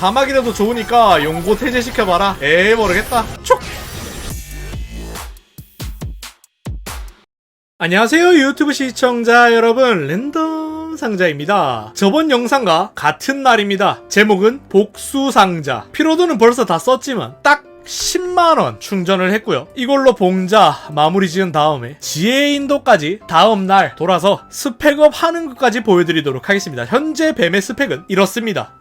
사막이라도 좋으니까 용고 태제시켜봐라. 에이 모르겠다. 촉! 안녕하세요 유튜브 시청자 여러분. 랜덤 상자입니다. 저번 영상과 같은 날입니다. 제목은 복수 상자. 피로도는 벌써 다 썼지만 딱 10만원 충전을 했고요. 이걸로 봉자 마무리 지은 다음에 지혜 인도까지 다음날 돌아서 스펙업 하는 것까지 보여드리도록 하겠습니다. 현재 뱀의 스펙은 이렇습니다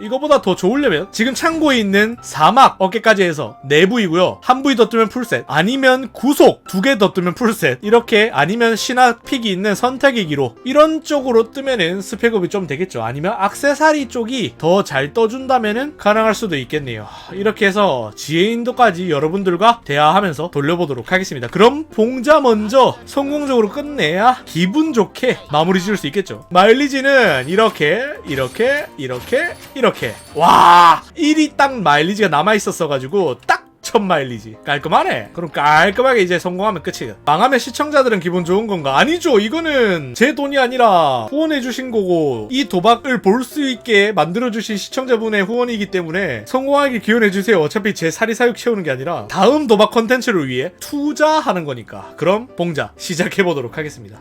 이거보다 더 좋으려면 지금 창고에 있는 사막 어깨까지 해서 네 부이고요. 한 부위 더 뜨면 풀셋. 아니면 구속 두 개 더 뜨면 풀셋. 이렇게 아니면 신화 픽이 있는 선택의 기로 이런 쪽으로 뜨면은 스펙업이 좀 되겠죠. 아니면 악세사리 쪽이 더 잘 떠준다면은 가능할 수도 있겠네요. 이렇게 해서 지혜인도까지 여러분들과 대화하면서 돌려보도록 하겠습니다. 그럼 봉자 먼저 성공적으로 끝내야 기분 좋게 마무리 지을 수 있겠죠. 마일리지는 이렇게 이렇게 이렇게 이렇게 와 1이 딱 마일리지가 남아 있었어 가지고 딱 첫 마일리지. 깔끔하네. 그럼 깔끔하게 이제 성공하면 끝이야 망하면 시청자들은 기분 좋은 건가? 아니죠. 이거는 제 돈이 아니라 후원해 주신 거고 이 도박을 볼 수 있게 만들어 주신 시청자분의 후원이기 때문에 성공하길 기원해 주세요. 어차피 제 사리사욕 채우는 게 아니라 다음 도박 컨텐츠를 위해 투자하는 거니까. 그럼 봉자 시작해 보도록 하겠습니다.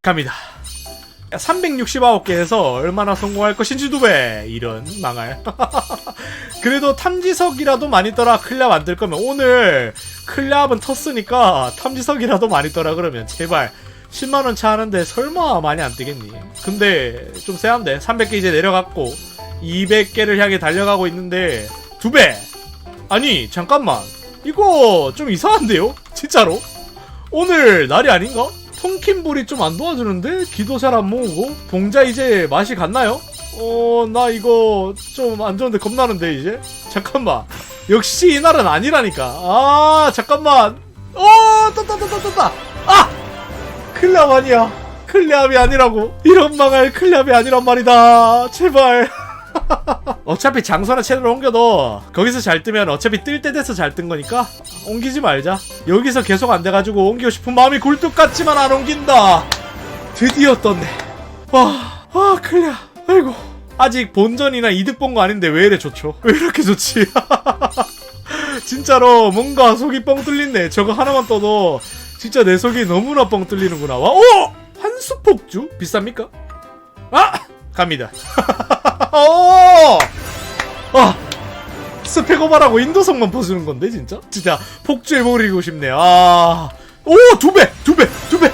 갑니다 369개에서 얼마나 성공할 것인지 두배 이런 망할. 그래도 탐지석이라도 많이 떠라 클랩 안뜰 거면 오늘 클랩은 텄으니까 탐지석이라도 많이 떠라 그러면 제발 10만원 차 하는데 설마 많이 안 뜨겠니? 근데 좀 세한데 300개 이제 내려갔고 200개를 향해 달려가고 있는데 두 배! 아니 잠깐만. 이거 좀 이상한데요? 진짜로? 오늘 날이 아닌가? 통킨볼이 좀 안 도와주는데? 기도 잘 안 모으고? 봉자 이제 맛이 갔나요? 어, 나 이거 좀 안 좋은데 겁나는데, 이제? 잠깐만. 역시 이 날은 아니라니까. 아, 잠깐만. 어, 떴다, 떴다, 떴다. 아! 클랩 아니야. 클랩이 아니라고. 이런 망할 클랩이 아니란 말이다. 제발. 어차피 장소나 채널을 옮겨도 거기서 잘 뜨면 어차피 뜰 때 돼서 잘 뜬 거니까 옮기지 말자. 여기서 계속 안 돼가지고 옮기고 싶은 마음이 굴뚝 같지만 안 옮긴다. 드디어 떴네. 와, 아 클리어. 아이고. 아직 본전이나 이득 본 거 아닌데 왜 이래 좋죠? 왜 이렇게 좋지? 진짜로 뭔가 속이 뻥 뚫린네. 저거 하나만 떠도 진짜 내 속이 너무나 뻥 뚫리는구나. 와, 오! 한수폭주? 비쌉니까? 아! 갑니다. 오! 아! 스펙오바라고 인도성만 보여주는 건데, 진짜? 진짜, 폭주해버리고 싶네. 아. 오! 두 배! 두 배! 두 배!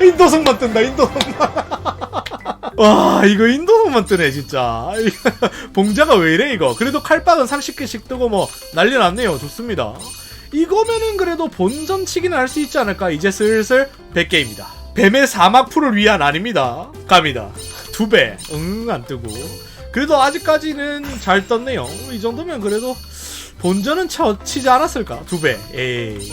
인도성만 뜬다, 인도성만. 와, 이거 인도성만 뜨네, 진짜. 봉자가 왜 이래, 이거. 그래도 칼빵은 30개씩 뜨고 뭐, 난리 났네요. 좋습니다. 이거면은 그래도 본전 치기는 할 수 있지 않을까? 이제 슬슬 100개입니다. 뱀의 사막 풀을 위한 아닙니다. 갑니다. 두 배. 응, 안 뜨고. 그래도 아직까지는 잘 떴네요. 이 정도면 그래도 본전은 쳐, 치지 않았을까? 두 배. 에이.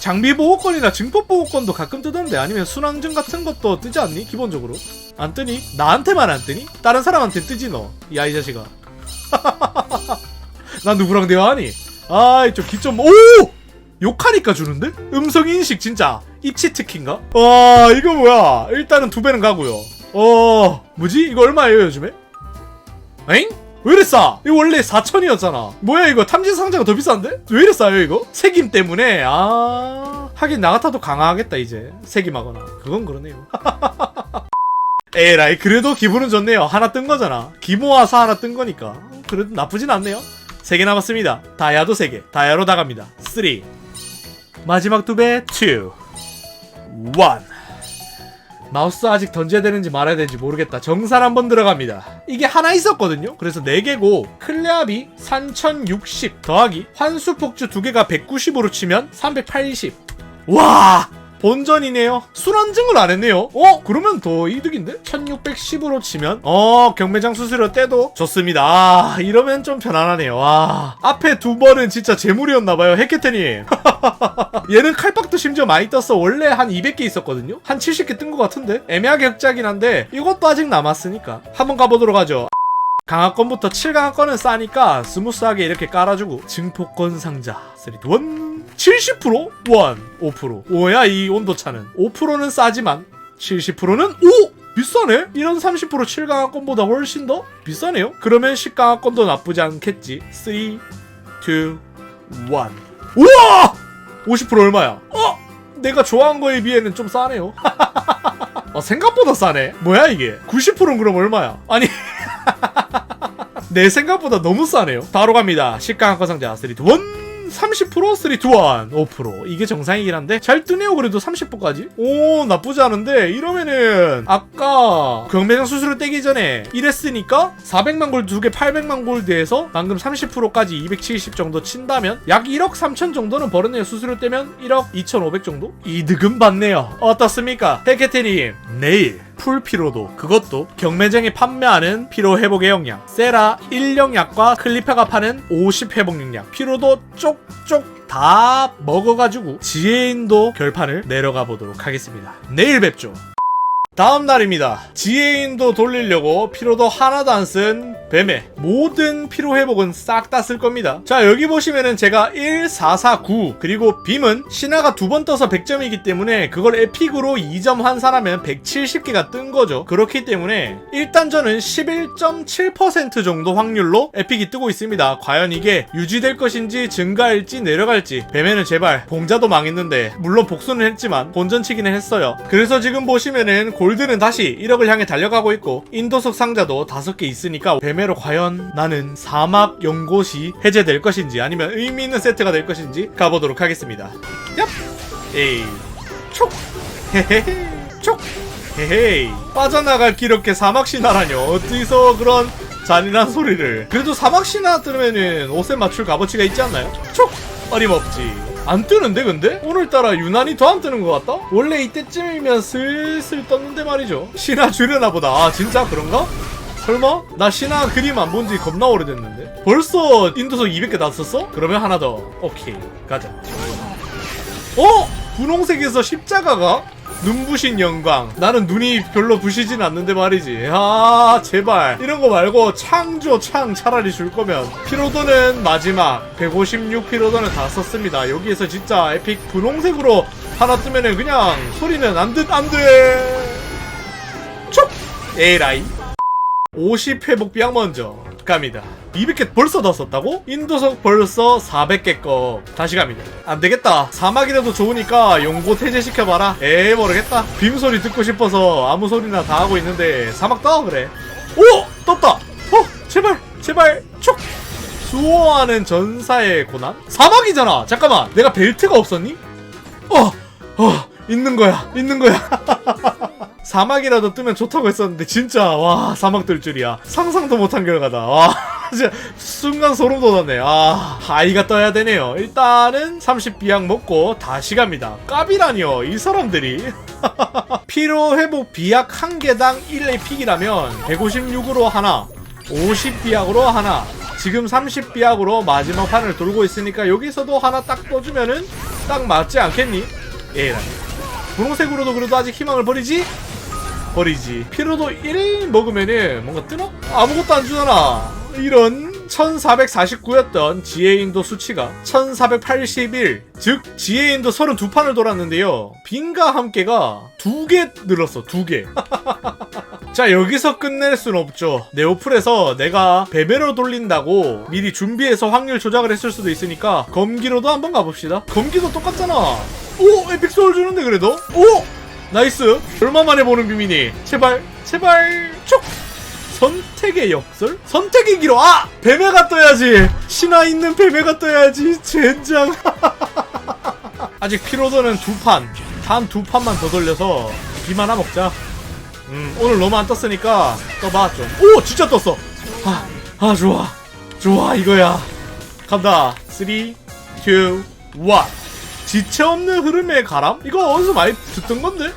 장비 보호권이나 증폭 보호권도 가끔 뜨던데 아니면 순항증 같은 것도 뜨지 않니? 기본적으로. 안 뜨니? 나한테만 안 뜨니? 다른 사람한테 뜨지 너. 야, 이 자식아. 난 누구랑 대화하니? 아이, 좀기 좀, 오! 욕하니까 주는데? 음성 인식 진짜. 입치 특기인가? 와, 이거 뭐야. 일단은 두 배는 가고요. 어, 뭐지? 이거 얼마예요, 요즘에? 엥? 왜 이래 싸? 이거 원래 4천이었잖아. 뭐야, 이거 탐지 상자가 더 비싼데? 왜 이래 싸요, 이거? 색임 때문에, 아. 하긴 나가타도 강화하겠다, 이제. 색임하거나. 그건 그러네요. 에라이, 그래도 기분은 좋네요. 하나 뜬 거잖아. 기모아서 하나 뜬 거니까. 그래도 나쁘진 않네요. 세개 남았습니다. 다이아도 세 개. 다이아로 나갑니다. 3. 마지막 두 배, 2. 1. 마우스 아직 던져야 되는지 말아야 되는지 모르겠다. 정산 한번 들어갑니다. 이게 하나 있었거든요. 그래서 4개고 클레압이 3060 더하기 환수 폭주 2개가 190으로 치면 380. 와! 본전이네요. 순환증을 안 했네요. 어? 그러면 더 이득인데? 1610으로 치면 어 경매장 수수료 떼도 좋습니다. 아 이러면 좀 편안하네요. 와 앞에 두 번은 진짜 재물이었나봐요. 해케테님. 얘는 칼박도 심지어 많이 떴어. 원래 한 200개 있었거든요. 한 70개 뜬 것 같은데 애매하게 흑자긴 한데 이것도 아직 남았으니까 한번 가보도록 하죠. 강화권부터 7강화권은 싸니까 스무스하게 이렇게 깔아주고 증폭권 상자 3, 2, 1 70%? 1 5% 뭐야 이 온도차는 5%는 싸지만 70%는 오! 비싸네? 이런 30% 7강화권보다 훨씬 더 비싸네요? 그러면 10강화권도 나쁘지 않겠지 3, 2, 1 우와! 50% 얼마야? 어? 내가 좋아한 거에 비해는 좀 싸네요 어, 생각보다 싸네 뭐야 이게 90%는 그럼 얼마야? 아니 내 생각보다 너무 싸네요 바로 갑니다 10강화권 상자 3, 2, 1 30% 3, 2, 1 5% 이게 정상이긴 한데 잘 뜨네요 그래도 30%까지. 오 나쁘지 않은데 이러면은 아까 경매장 수수료 떼기 전에 이랬으니까 400만 골드 두개 800만 골드에서 방금 30%까지 270 정도 친다면 약 1억 3천 정도는 벌었네요. 수수료 떼면 1억 2,500 정도? 이득은 받네요. 어떻습니까? 백혜태님 내일 풀 피로도 그것도 경매장에 판매하는 피로 회복의 영양 세라 1영약과 클리파가 파는 50 회복 영양 피로도 쪽쪽 다 먹어가지고 지혜인도 결판을 내려가 보도록 하겠습니다 내일 뵙죠 다음 날입니다. 지혜인도 돌리려고 피로도 하나도 안 쓴 뱀의 모든 피로 회복은 싹 다 쓸 겁니다. 자 여기 보시면은 제가 1, 4, 4, 9 그리고 빔은 신화가 두 번 떠서 100점이기 때문에 그걸 에픽으로 2점 환산하면 170개가 뜬 거죠. 그렇기 때문에 일단 저는 11.7% 정도 확률로 에픽이 뜨고 있습니다. 과연 이게 유지될 것인지 증가할지 내려갈지 뱀에는 제발 봉자도 망했는데 물론 복수는 했지만 본전치기는 했어요. 그래서 지금 보시면은 골드는 다시 1억을 향해 달려가고 있고 인도석 상자도 5개 있으니까 뱀에로 과연 나는 사막 연곳이 해제될 것인지 아니면 의미 있는 세트가 될 것인지 가보도록 하겠습니다. 얍! 에이 촉! 헤헤헤 촉! 헤헤이 빠져나갈 길 없게 사막 신화라뇨 어디서 그런 잔인한 소리를 그래도 사막 신화 들으면은 옷에 맞출 값어치가 있지 않나요? 촉! 어림없지 안 뜨는데 근데? 오늘따라 유난히 더 안 뜨는 것 같다? 원래 이때쯤이면 슬슬 떴는데 말이죠 신화 줄여나 보다 아 진짜 그런가? 설마? 나 신화 그림 안 본 지 겁나 오래됐는데 벌써 인도석 200개 다 썼어? 그러면 하나 더 오케이 가자 어? 분홍색에서 십자가가? 눈부신 영광. 나는 눈이 별로 부시진 않는데 말이지. 아, 제발. 이런 거 말고 창 줘, 창. 차라리 줄 거면. 피로도는 마지막. 156 피로도는 다 썼습니다. 여기에서 진짜 에픽 분홍색으로 하나 뜨면은 그냥 소리는 안 듯, 안 돼. 촉! 에라이. 50 회복 비약 먼저 갑니다. 200개 벌써 다 썼다고? 인도석 벌써 400개 거 다시 갑니다. 안 되겠다. 사막이라도 좋으니까 용고 태제시켜봐라. 에이 모르겠다. 빔 소리 듣고 싶어서 아무 소리나 다 하고 있는데 사막 떠 그래. 오 떴다. 어 제발 제발 촉. 수호하는 전사의 고난? 사막이잖아. 잠깐만 내가 벨트가 없었니? 어, 어 있는 거야 있는 거야. 사막이라도 뜨면 좋다고 했었는데 진짜 와 사막 뜰 줄이야. 상상도 못한 결과다. 와 진짜 순간 소름 돋았네. 아 아이가 떠야 되네요. 일단은 30 비약 먹고 다시 갑니다. 까비라니요 이 사람들이. 피로 회복 비약 한 개당 1의 픽이라면 156으로 하나 50 비약으로 하나 지금 30 비약으로 마지막 판을 돌고 있으니까 여기서도 하나 딱 떠주면은 딱 맞지 않겠니? 에라이 분홍색으로도 그래도 아직 희망을 버리지? 버리지. 피로도 1 먹으면은 뭔가 뜨나? 아무것도 안 주잖아. 이런 1449였던 지혜인도 수치가 1481, 즉 지혜인도 32판을 돌았는데요. 빈과 함께가 두 개 늘었어, 두 개. 자 여기서 끝낼 순 없죠 네오플에서 내가 베베로 돌린다고 미리 준비해서 확률 조작을 했을 수도 있으니까 검기로도 한번 가봅시다 검기도 똑같잖아 오 에픽 소울 주는데 그래도 오 나이스 얼마 만에 보는 비미니 제발 제발 촉 선택의 역설? 선택의 기로 아! 뱀에가 떠야지 신화 있는 뱀에가 떠야지 젠장 아직 피로도는 두판단 두 판만 더 돌려서 비만 하나 먹자 음, 오늘 너무 안 떴으니까 떠봐 좀. 오, 진짜 떴어. 아, 아 좋아, 좋아 이거야. 간다. 3, 2, 1. 지체 없는 흐름의 가람? 이거 어디서 많이 듣던 건데?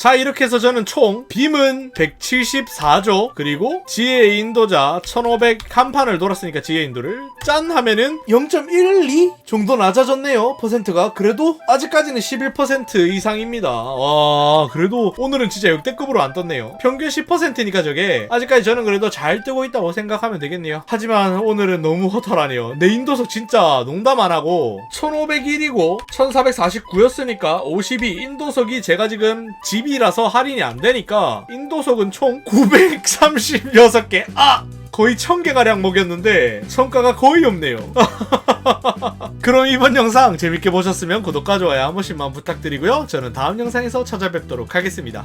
자 이렇게 해서 저는 총 빔은 174조 그리고 지혜 인도자 1500 한판을 돌았으니까 지혜 인도를 짠 하면은 0.12 정도 낮아졌네요 퍼센트가. 그래도 아직까지는 11% 이상입니다. 와 그래도 오늘은 진짜 역대급으로 안 떴네요. 평균 10%니까 저게 아직까지 저는 그래도 잘 뜨고 있다고 생각하면 되겠네요. 하지만 오늘은 너무 허탈하네요. 내 인도석 진짜 농담 안 하고 1501이고 1449였으니까 52 인도석이 제가 지금 집이 앱이라서 할인이 안 되니까 인도석은 총 936개. 아! 거의 1000개가량 먹였는데 성과가 거의 없네요. 그럼 이번 영상 재밌게 보셨으면 구독과 좋아요 한 번씩만 부탁드리고요. 저는 다음 영상에서 찾아뵙도록 하겠습니다